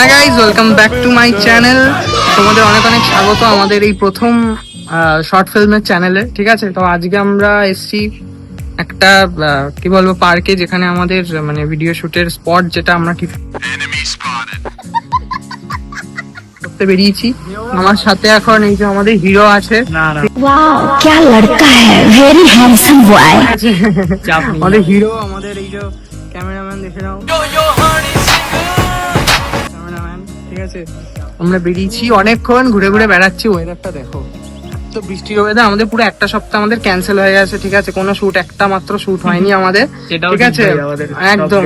হ্যাঁ guys welcome back to my channel তোমাদের অনেক অনেক স্বাগত আমাদের এই প্রথম শর্ট ফিল্মের চ্যানেলে ঠিক আছে? তো আজকে আমরা এসছি একটা কি বলব পার্কে যেখানে আমাদের মানে ভিডিও শুটের স্পট যেটা আমরা কি করতে বেরিয়েছি। আমার সাথে এখন এই যে আমাদের হিরো আছে। আমাদের হিরো আমাদের এই যে ক্যামেরাম্যান দেখে নাও। আছে আমরা বেরিয়েছি অনেকক্ষণ ঘুরে ঘুরে বেড়াচ্ছি ওয়েদারটা দেখো। তো বৃষ্টির ওয়েদার আমাদের পুরো একটা সপ্তাহ আমাদের ক্যান্সেল হয়ে গেছে ঠিক আছে? কোনো শুট একটা মাত্র শুট হয়নি আমাদের ঠিক আছে? একদম।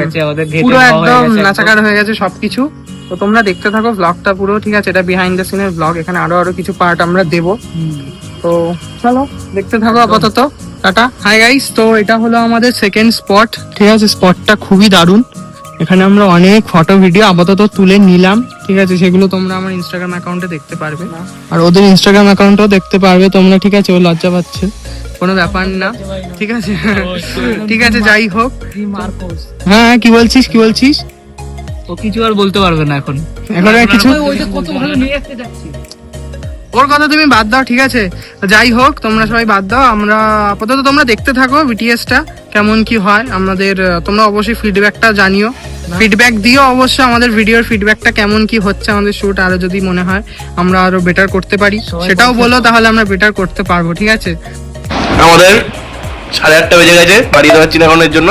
পুরো একদম নাচাকার হয়ে গেছে সবকিছু। তো তোমরা দেখতে থাকো ব্লগটা পুরো ঠিক আছে? এটা বিহাইন্ড দ্য সিনের ব্লগ এখানে আরও আরও কিছু পার্ট আমরা দেবো। তো চলো দেখতে থাকো আপাতত। টাটা। হাই গাইস তো এটা হলো আমাদের সেকেন্ড স্পট ঠিক আছে? স্পটটা খুবই দারুণ। এখানে আমরা অনেক ফটো ভিডিও আপাতত তুলে নিলাম। ঠিক আছে সেগুলো তোমরা আমার ইনস্টাগ্রাম অ্যাকাউন্টে দেখতে পারবে। আর ওদের ইনস্টাগ্রাম অ্যাকাউন্টও দেখতে পারবে তোমরা ঠিক আছে ও লজ্জা পাচ্ছে। কোনো ব্যাপার না ঠিক আছে। ঠিক আছে যাই হোক। হ্যাঁ হ্যাঁ, কি বলছিস কি বলছিস? ও কিছু আর বলতে পারবে না এখন। এখন কিছু কত ভালো নিয়ে আসতে যাচ্ছি। ওর কথা তুমি বাদ দাও ঠিক আছে? যাই হোক তোমরা সবাই বাদ দাও। আমরা আপাতত তোমরা দেখতে থাকো বিটিএসটা কেমন কি হয়। আমাদের তোমরা অবশ্যই ফিডব্যাকটা জানিও। ফিডব্যাক দিও অবশ্যই আমাদের ভিডিওর ফিডব্যাকটা কেমন কি হচ্ছে আমাদের শুট আরও যদি মনে হয় আমরা আরও বেটার করতে পারি। সেটাও বলো তাহলে আমরা বেটার করতে পারব ঠিক আছে? আমাদের সাড়ে আটটা বেজে গেছে বাড়ি যাওয়ার চিনাগনের জন্য।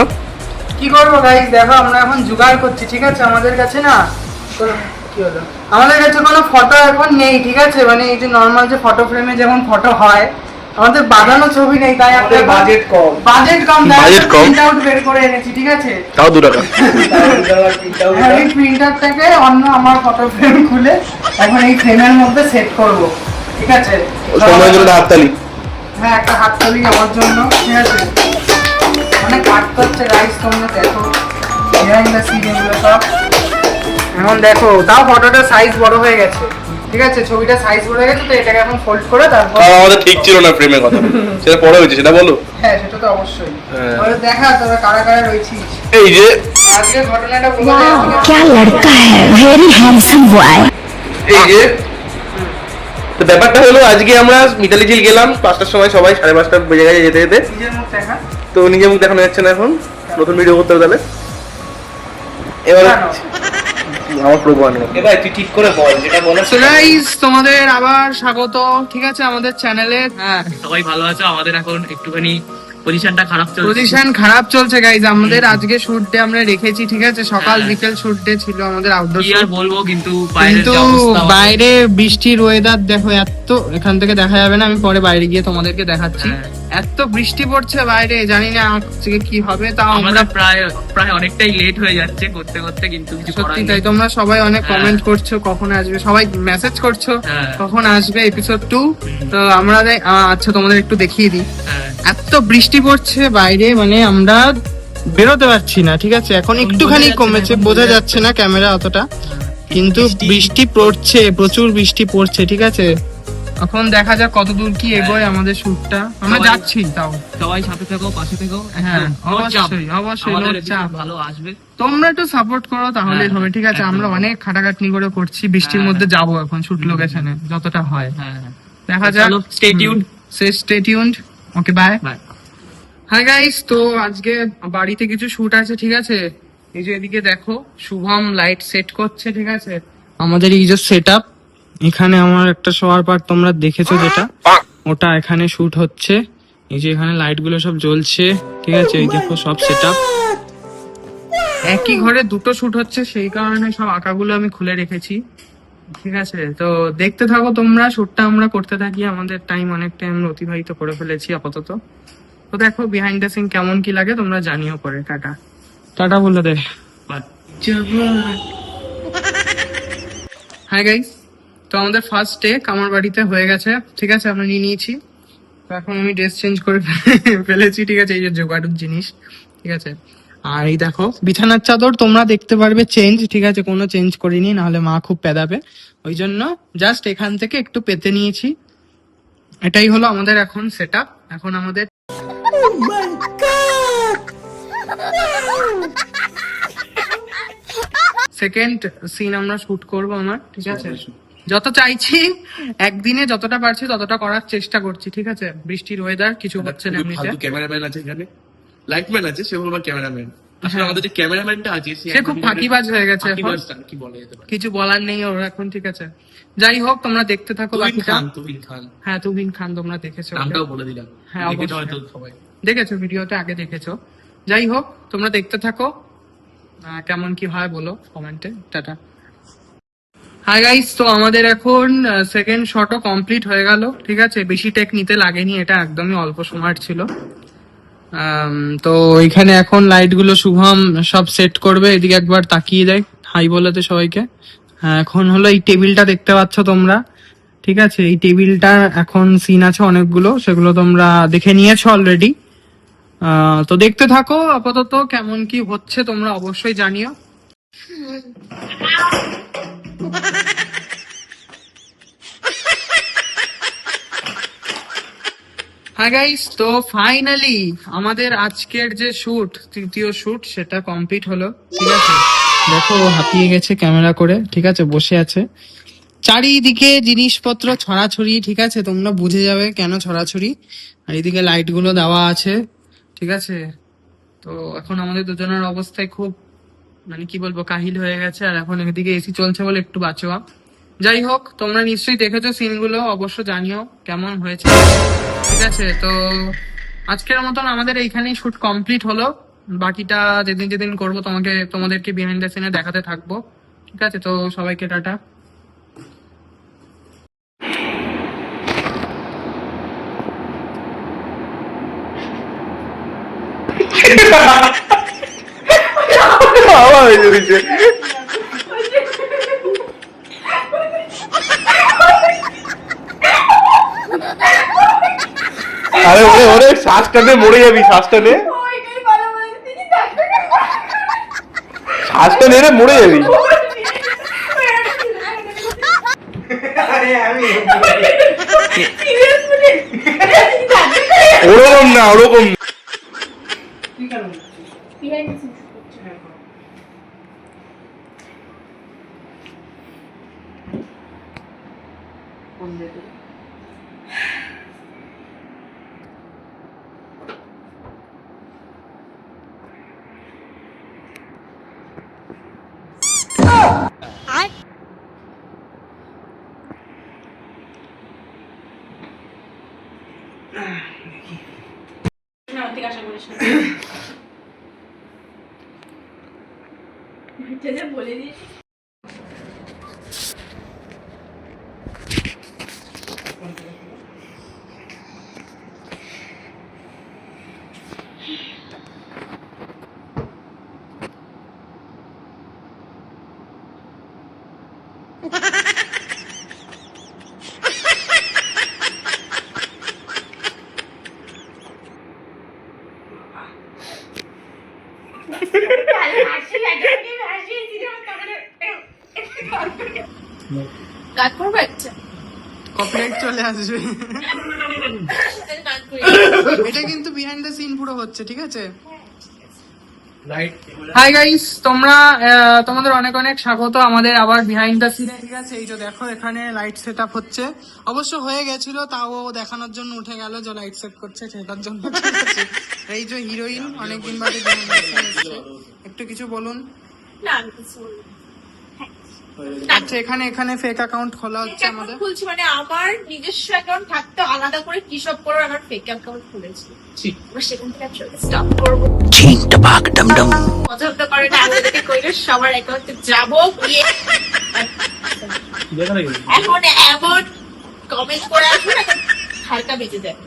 কি করব গাইস দেখো আমরা এখন জোগাড় করছি ঠিক আছে? আমাদের কাছে না কি হলো? আমাদের কাছে কোনো ফটো এখন নেই ঠিক আছে? মানে এই যে নর্মাল যে ফটো ফ্রেমে যেমন ফটো হয় আমাদের বাঁধানো ছবি নেই তাই আমরা বাজেট কম। বাজেট কম তাই Budget কম। প্রিন্ট আউট বের করে এনেছি ঠিক আছে? তাও দু টাকা। হ্যাঁ, এই প্রিন্টারটাকে অন্য আমার ফটো ফ্রেম খুলে এখন এই ফ্রেমের মধ্যে সেট করব ঠিক আছে? সময়ের জন্য হাততালি। হ্যাঁ একটা হাত তালি আমার জন্য ঠিক আছে? অনেক কাট করছে গাইস তোমরা দেখো। বিহাইন্ড দ্য সিন এগুলো সব। এখন দেখো তাও ফটোটা সাইজ বড় হয়ে গেছে ঠিক আছে ছবিটা সাইজ বড় হয়ে গেছে তো এটাকে এখন ফোল্ড করে তারপর তাও আমাদের ঠিক ছিল না প্রেমের কথা সেটা পরে হয়েছে সেটা বলো হ্যাঁ সেটা তো অবশ্যই হ্যাঁ। ওরা দেখা তোরা কারা কারা রয়েছিস এই যে আজকে ঘটনাটা বলে দে वाह আজকে। क्या लड़का है वेरी हैंडसम बॉय এই যে তো ব্যাপারটা হলো আজকে আমরা মিতালি ঝিল গেলাম পাঁচটার সময় সবাই সাড়ে পাঁচটা বেজে গেছে যেতে যেতে নিজের মুখ দেখা তো নিজের মুখ দেখানো যাচ্ছে না এখন নতুন ভিডিও করতে হবে তাহলে এবার কেন? আমার এবার তুই ঠিক করে বল যেটা বলে So guys, তোমাদের আবার স্বাগত। ঠিক আছে আমাদের চ্যানেলে হ্যাঁ। সবাই ভালো আছো? আমাদের এখন একটুখানি পজিশনটা খারাপ চলছে। পজিশন খারাপ চলছে গাইজ আমাদের আজকে শুট ডে আমরা রেখেছি ঠিক আছে? সকাল হ্যাঁ। বিকেল শুট ডে ছিল আমাদের আউটডোর কি আর বলব কিন্তু কিন্তু বাইরে বৃষ্টির ওয়েদার দেখো এত এখান থেকে দেখা যাবে না আমি পরে বাইরে গিয়ে তোমাদেরকে দেখাচ্ছি। হ্যাঁ। এত বৃষ্টি পড়ছে বাইরে জানি না আজকে কি হবে তাও আমরা প্রায় প্রায় অনেকটাই লেট হয়ে যাচ্ছে করতে করতে কিন্তু সত্যি তাই তোমরা সবাই অনেক হ্যাঁ। কমেন্ট করছ কখন আসবে সবাই মেসেজ করছ হ্যাঁ। কখন আসবে এপিসোড টু তো আমরা আচ্ছা তোমাদের একটু দেখিয়ে দিই। হ্যাঁ। এত বৃষ্টি পড়ছে বাইরে মানে আমরা বেরোতে পারছি না ঠিক আছে? এখন একটুখানি কমেছে বোঝা যাচ্ছে না ক্যামেরা অতটা কিন্তু বৃষ্টি পড়ছে প্রচুর বৃষ্টি পড়ছে ঠিক আছে? এখন দেখা যাক কত দূর কি এগোয় আমাদের শুটটা আমরা যাচ্ছি তাও। সবাই সাথে থেকো পাশে থেকো। হ্যাঁ। অবশ্যই, অবশ্যই, চাপ। ভালো আসবে। তোমরা একটু সাপোর্ট করো তাহলেই হ্যাঁ, হবে। ঠিক আছে আমরা অনেক খাটাখাটনি করে করছি বৃষ্টির হ্যাঁ। মধ্যে যাব এখন শুট লোকেশনে যতটা হয়। হ্যাঁ দেখা যাক। চলো, stay tuned. Say stay tuned okay bye bye hi guys তো আজকে বাড়িতে কিছু শুট আছে ঠিক আছে? এই যে এদিকে দেখো শুভম লাইট সেট করছে ঠিক আছে? আমাদের এই যে সেট এখানে আমার একটা শোয়ার পার্ট তোমরা দেখেছ যেটা? ওটা এখানে শুট হচ্ছে। এই যে এখানে লাইটগুলো সব জ্বলছে। ঠিক আছে এই দেখো সব সেট একই ঘরে দুটো শুট হচ্ছে সেই কারণে সব আঁকাগুলো আমি খুলে রেখেছি। ঠিক আছে তো দেখতে থাকো তোমরা শুটটা আমরা করতে থাকি। আমাদের টাইম অনেক টাইম অতিবাহিত করে ফেলেছি আপাতত। তো দেখো বিহাইন্ড দ্য সিন কেমন কি লাগে তোমরা জানিও পরে টাটা। টাটা বলে দে। হাই গাইস তো আমাদের ফার্স্ট টেক আমার বাড়িতে হয়ে গেছে। ঠিক আছে আমরা নিয়ে নিয়েছি। তো এখন আমি ড্রেস চেঞ্জ করে ফেলেছি ঠিক আছে এই যে জোগাড়ুর জিনিস ঠিক আছে। আর এই দেখো বিছানার চাদর তোমরা দেখতে পারবে চেঞ্জ ঠিক আছে কোনো চেঞ্জ করিনি নাহলে মা খুব পেদাবে ওই জন্য জাস্ট এখান থেকে একটু পেতে নিয়েছি। এটাই হলো আমাদের এখন সেট এখন আমাদের সেকেন্ড সিন আমরা শুট করব আমার ঠিক আছে? যত চাইছি একদিনে যতটা পারছি ততটা করার চেষ্টা করছি ঠিক আছে? বৃষ্টির ওয়েদার কিছু হচ্ছে না এমনিতে। ক্যামেরাম্যান আছে এখানে? লাইটম্যান আছে সে বলব ক্যামেরাম্যান আসলে আমাদের যে ক্যামেরাম্যানটা আছে সে খুব ফাঁকিবাজ হয়ে গেছে। কি বলে কিছু বলার নেই ওর এখন ঠিক আছে? যাই হোক তোমরা দেখতে থাকো বাকিটা। খান তুহিন খান। হ্যাঁ তুহিন খান তোমরা দেখেছ। নামটাও বলে দিলাম। হ্যাঁ, দেখেছ ভিডিওতে আগে দেখেছ। যাই হোক তোমরা দেখতে থাকো। কেমন কি হয় বলো কমেন্টে। টাটা। হাই গাইস তো আমাদের এখন সেকেন্ড শটও কমপ্লিট হয়ে গেল, ঠিক আছে? বেশি টেক নিতে লাগেনি, এটা একদমই অল্প সময় ছিল। তো এখানে এখন লাইটগুলো শুভম সব সেট করবে, এদিকে একবার তাকিয়ে দেয় হাই বলতে সবাইকে। এখন হলো এই টেবিলটা দেখতে পাচ্ছ তোমরা, ঠিক আছে? এই টেবিলটা এখন সিন আছে অনেকগুলো, সেগুলো তোমরা দেখে নিয়েছো অলরেডি তো দেখতে থাকো, আপাতত কেমন কি হচ্ছে তোমরা অবশ্যই জানিও। হ্যাঁ গাইস তো ফাইনালি আমাদের আজকের যে শুট তৃতীয় শুট সেটা কমপ্লিট হলো। ঠিক আছে? দেখো হাঁপিয়ে গেছে ক্যামেরা করে। ঠিক আছে, বসে আছে। চারিদিকে জিনিসপত্র ছড়াছড়ি, ঠিক আছে? তোমরা বুঝে যাবে কেন ছড়াছড়ি। আর এদিকে লাইটগুলো দেওয়া আছে। ঠিক আছে? তো এখন আমাদের দুজনের অবস্থায় খুব মানে কি বলব, কাহিল হয়ে গেছে আর এখন এদিকে এসি চলছে বলে একটু বাঁচোয়া। যাই হোক, তোমরা নিশ্চয়ই দেখেছ সিনগুলো অবশ্য জানিও কেমন হয়েছে। ঠিক আছে, তো আজকের মতন আমাদের এইখানেই শুট কমপ্লিট হলো। বাকিটা যেদিন যেদিন করব তোমাকে, তোমাদেরকে বিহাইন্ড দ্য সিনে দেখাতে থাকব। ঠিক আছে, তো সবাইকে টাটা। হাওয়া হয়ে যাচ্ছে। আরে ওরে ওরে শ্বাসটা নে মরে যাবি শ্বাসটা নে। শ্বাসটা নে রে মরে যাবি। ওরকম না ওরকম না। গান করব একটা কপিরাইট চলে আসবে। এটা কিন্তু বিহাইন্ড দ্য সিন পুরো হচ্ছে ঠিক আছে? হাই গাইস তোমরা তোমাদের অনেক অনেক স্বাগত আমাদের আবার বিহাইন্ড দ্য সিনে ঠিক আছে এই যে দেখো এখানে লাইট সেট আপ হচ্ছে। অবশ্য হয়ে গেছিল তাও দেখানোর জন্য উঠে গেল যে লাইট সেট করছে সেটার জন্য এই যে হিরোইন অনেকদিন বাদে। একটু কিছু বলুন। না কিছু না। আচ্ছা এখানে এখানে ফেক অ্যাকাউন্ট খোলা হচ্ছে আমাদের? খুলছি মানে আমার নিজস্ব অ্যাকাউন্ট থাকতে আলাদা করে কি সব করে আমার ফেক অ্যাকাউন্ট খুলেছি। এবার সেখান থেকে স্টপ করব। পছন্দ করে না আমাদেরকে কইলে সবার অ্যাকাউন্টে যাব গিয়ে। এখন এমন কমেন্ট করে আসব হালকা বেঁচে যায়।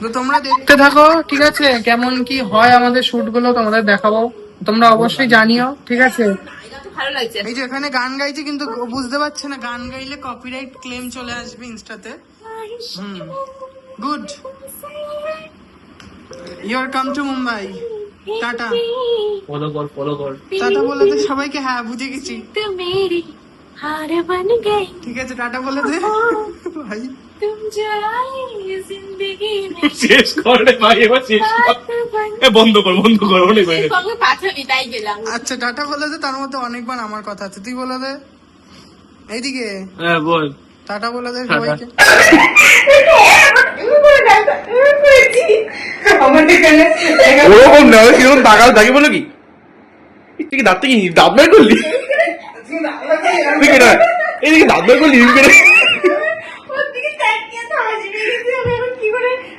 তো তোমরা দেখতে থাকো ঠিক আছে? কেমন কি হয় আমাদের শুটগুলো তোমাদের দেখাবো। তোমরা অবশ্যই জানিও ঠিক আছে? ভালো লাগছে। এই যে এখানে গান গাইছি কিন্তু বুঝতে পারছে না গান গাইলে কপিরাইট ক্লেম চলে আসবে ইনস্টাতে। হুম। Good R come to Mumbai tata follow কর ফলো কর টাটা বলে দে সবাইকে হ্যাঁ বুঝে গেছি। মেরি হার বন ঠিক আছে টাটা বলে দে। ভাই। তুম যাই জিন্দেগি শেষ করে ভাই এবার শেষ কর। বন্ধ কর বন্ধ কর অনেক হয়ে গেছে। পাঠাবি? তাই গেলাম। আচ্ছা টাটা বলে দে তার মধ্যে অনেকবার আমার কথা আছে। তুই বলে দে। এইদিকে। হ্যাঁ বল। টাটা বলে দে সবাইকে। ওরকম না কীরকম তাকাল তাকে বলো কি? তুই কি দাঁত থেকে দাঁত বের করলি? তুই কেটে এদিকে দাঁত বের করলি করে।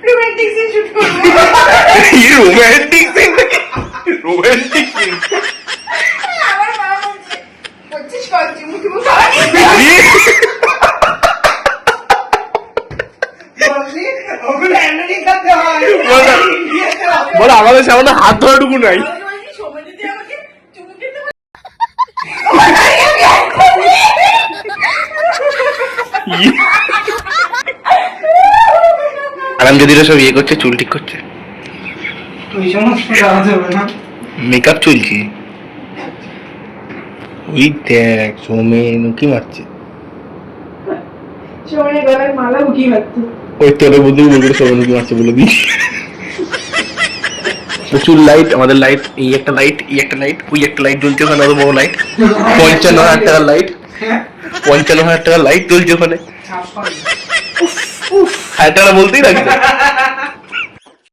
রোমান্টিক সিন রোমান্টিক সিন আমাদের হাত ধরাটুকু নাই। আরাম যদি সব ইয়ে করছে চুল ঠিক করছে। মেকআপ চলছে। ওই দেখ সোমেন উকি মারছে। ওই তোর বুদ্ধি বলবে সোমেন উকি মারছে বলে দিই। প্রচুর লাইট আমাদের লাইট এই একটা লাইট এই একটা লাইট ওই একটা লাইট জ্বলছে ওখানে অত বড় লাইট পঞ্চান্ন হাজার টাকার লাইট পঞ্চান্ন হাজার টাকার লাইট জ্বলছে ওখানে। হাজার টাকা বলতেই লাগছে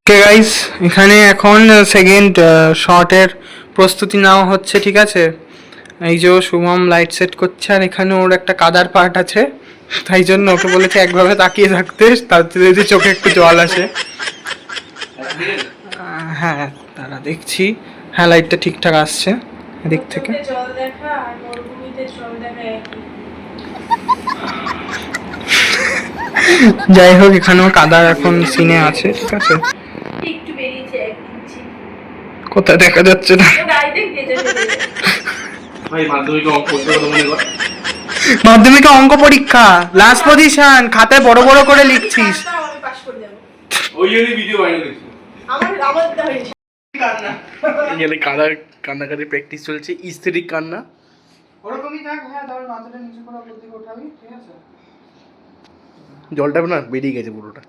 ওকে গাইস এখানে এখন সেকেন্ড শর্টের প্রস্তুতি নেওয়া হচ্ছে ঠিক আছে? এই যে শুভম লাইট সেট করছে আর এখানে ওর একটা কাদার পার্ট আছে। তাই জন্য ওকে বলেছে একভাবে তাকিয়ে থাকতে তাতে যদি চোখে একটু জল আসে। হ্যাঁ তারা দেখছি। হ্যাঁ লাইটটা ঠিকঠাক আসছে এদিক থেকে। যাই হোক এখানেও কাদার এখন সিনে আছে ঠিক আছে একটু বেরিয়েছে এক ইঞ্চি কোথায় দেখা যাচ্ছে না? মাধ্যমিকে অঙ্ক মনে পরীক্ষা লাস্ট পজিশন খাতায় বড় বড় করে লিখছিস। এখানে কাদা কান্নাকাটি প্র্যাকটিস চলছে? স্থিরিক কান্না। ওরকমই থাক হ্যাঁ তাহলে মাথাটা নিচু করে উপর উঠাবি ঠিক আছে? জলটা না বেরিয়ে গেছে পুরোটা।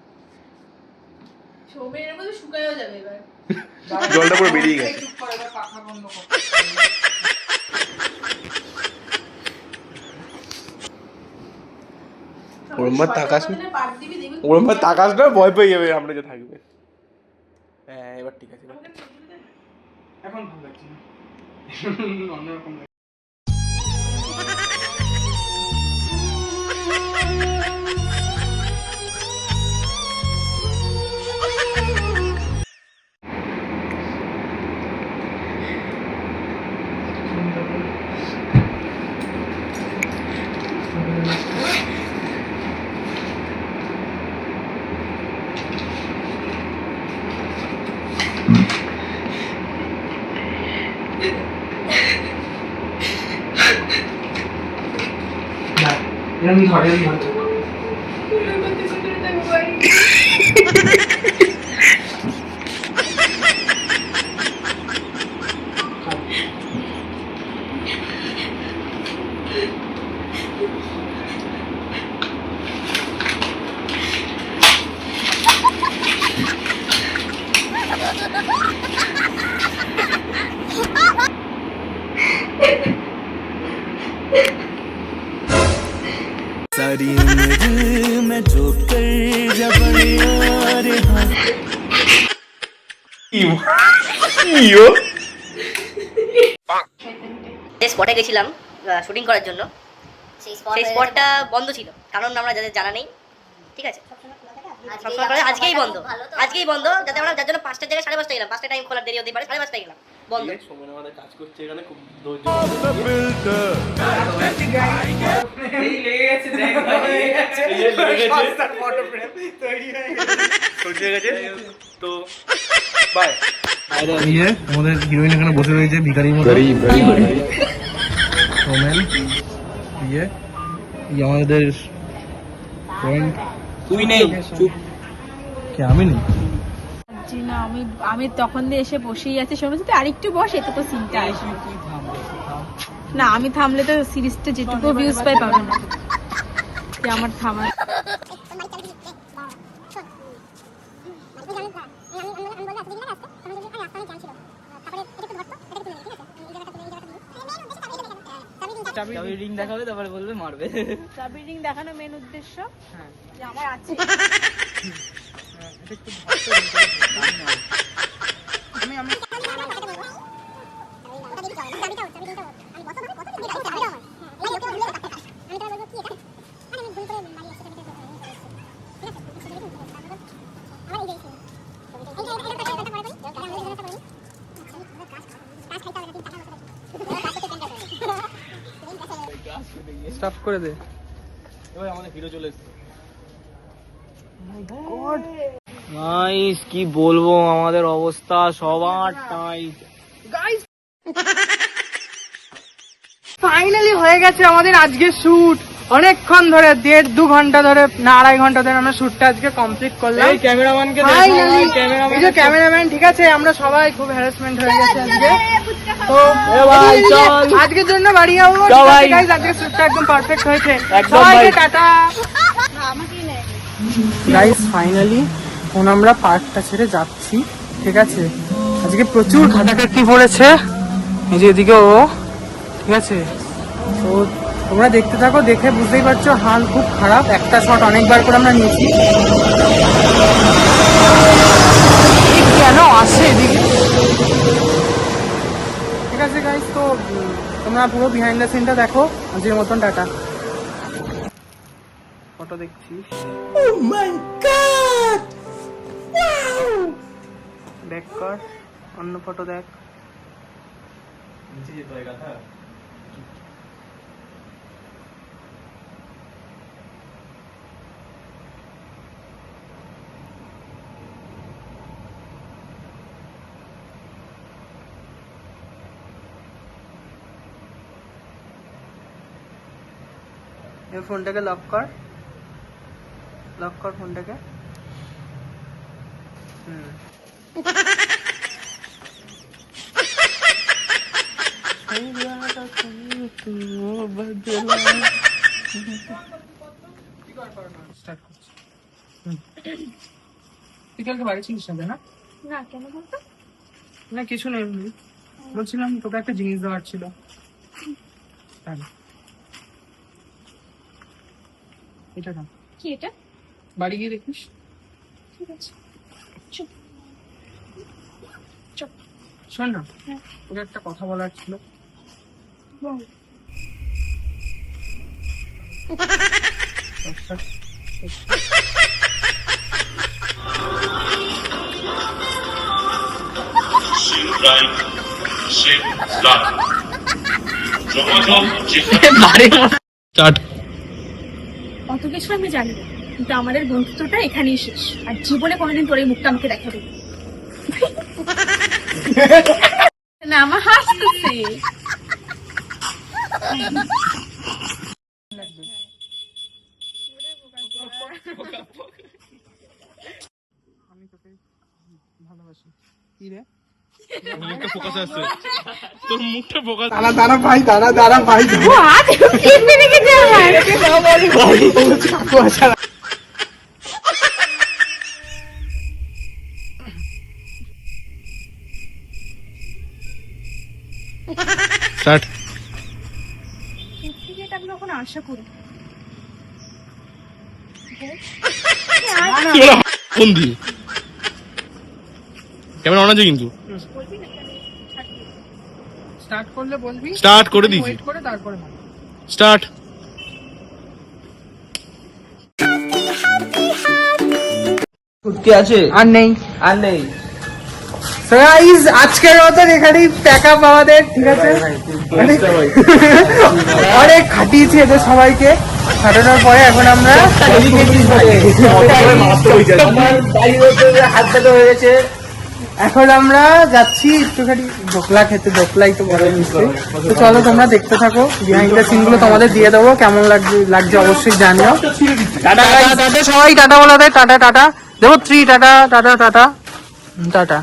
ছবির মধ্যে শুকায়ও যাবে এবার। জলটা পুরো বেরিয়ে গেছে। ওরমবার তাকাস না। পার দিবি দেখবি ওরম ভাবে তাকাস না ভয় পেয়ে যাবে আমরা যে থাকবে। হ্যাঁ এবার ঠিক আছে। এখন ভালো লাগছে। না অন্যরকম লাগছে। এরম ধরে এরম ধরে। ইয়ো যে স্পটে গেছিলাম শুটিং করার জন্য সেই স্পটটা বন্ধ ছিল। কারণ আমরা যাদের জানা নেই ঠিক আছে? আজকেই বন্ধ। আজকেই বন্ধ। যাতে আমরা যার জন্য পাঁচটার জায়গায় সাড়ে পাঁচটা গেলাম পাঁচটা টাইম খোলার দেরি হতে পারে সাড়ে পাঁচটায় গেলাম। বন্ধ সোমেন আমাদের কাজ করছে এখানে খুব ধৈর্য তো বাই ইয়ে আমাদের হিরোইন এখানে বসে রয়েছে ভিখারির মতো। সোমেন ইয়ে ইয়ে আমাদের পয়েন্ট তুই নেই চুপ। কে আমি নেই আমি আমি তখন দিয়ে এসে বসেই আছি। সবাই তুই আরেকটু বস এতে তো সিনটা আসবে। না আমি থামলে তো সিরিজটা যেটুকু ভিউজ পাই পাবো না। আমার থামার। রিং দেখানো মেন উদ্দেশ্য? যে আমার আছে। আমি আমি স্টপ করে দে। এবার আমাদের হিরো চলে এসেছে। নাইস কি বলব আমাদের অবস্থা সবার টাইট ফাইনালি হয়ে গেছে আমাদের আজকে শুট অনেকক্ষণ ধরে দেড় দু ঘণ্টা ধরে না আড়াই ঘণ্টা ধরে আমরা শুটটা আজকে কমপ্লিট করলাম। ক্যামেরাম্যানকে এই যে ক্যামেরাম্যান ঠিক আছে আমরা সবাই খুব হ্যারাসমেন্ট হয়ে গেছে আজকে। তো আজকের জন্য বাড়ি যাব। আজকে শুটটা একদম পারফেক্ট হয়েছে। সবাইকে টাটা। গাইস ফাইনালি এখন আমরা পার্কটা ছেড়ে যাচ্ছি, ঠিক আছে? আজকে প্রচুর ঘাটাঘাটি পড়েছে, এই যে এদিকে ও, ঠিক আছে? তো তোমরা দেখতে থাকো, দেখে বুঝতেই পারছ, হাল খুব খারাপ। একটা শট অনেকবার করে আমরা নিয়েছি। কেন আসে এদিকে? ঠিক আছে গাইস তো তোমরা পুরো বিহাইন্ড দ্য সিনটা দেখো। আজকের মতন টাটা। ফটো দেখছিস? ব্যাক কর অন্য ফটো দেখ। এই ফোনটাকে লক কর। লক কর ফোনটাকে। হুম। তুই কালকে বাড়ি ছিলিস না না? না কেন বলতো? না কিছু নেই বলছিলাম তোকে একটা জিনিস দেওয়ার ছিল। তাই। এটা না কি এটা? বাড়ি গিয়ে দেখিস। ঠিক আছে। চুপ। চুপ। শোন না তোকে একটা কথা বলার ছিল। অত কিছু আমি জানি না। কিন্তু আমাদের বন্ধুত্বটা এখানেই শেষ। আর জীবনে কোনোদিন তোর এই মুখটা আমাকে দেখাবে না। আমার হাসতেছে। আমি তোকে ভালোবাসি। কি রে? মুখটা ফোকাস আসছে তোর মুখটা ফোকাস দাঁড়া দাঁড়া ভাই দাঁড়া দাঁড়া ভাই। স্টার্ট করি ফোন ক্যামেরা অন আছে কিন্তু? স্টার্ট করলে বলবি। স্টার্ট করে দিয়েছি। ওয়েট করে তারপরে ভাব। স্টার্ট আর নেই। আর নেই। আজকের মতন এখানেই প্যাক আপ আমাদের ঠিক আছে? অনেক- অনেক খাটিয়েছি এদের সবাইকে। খাটানোর পরে এখন আমরা এখন আমরা যাচ্ছি একটুখানি দোকলা খেতে দোকলাই তো বলে নিশ্চয়ই। তো চলো তোমরা দেখতে থাকো। বিহাইন্ড দ্য সিনগুলো তোমাদের দিয়ে দেবো। কেমন লাগছে লাগছে অবশ্যই জানিও। টাটা টাটা সবাই টাটা বলা দেয় টাটা টাটা। দেবো three tata tata tata. Tata.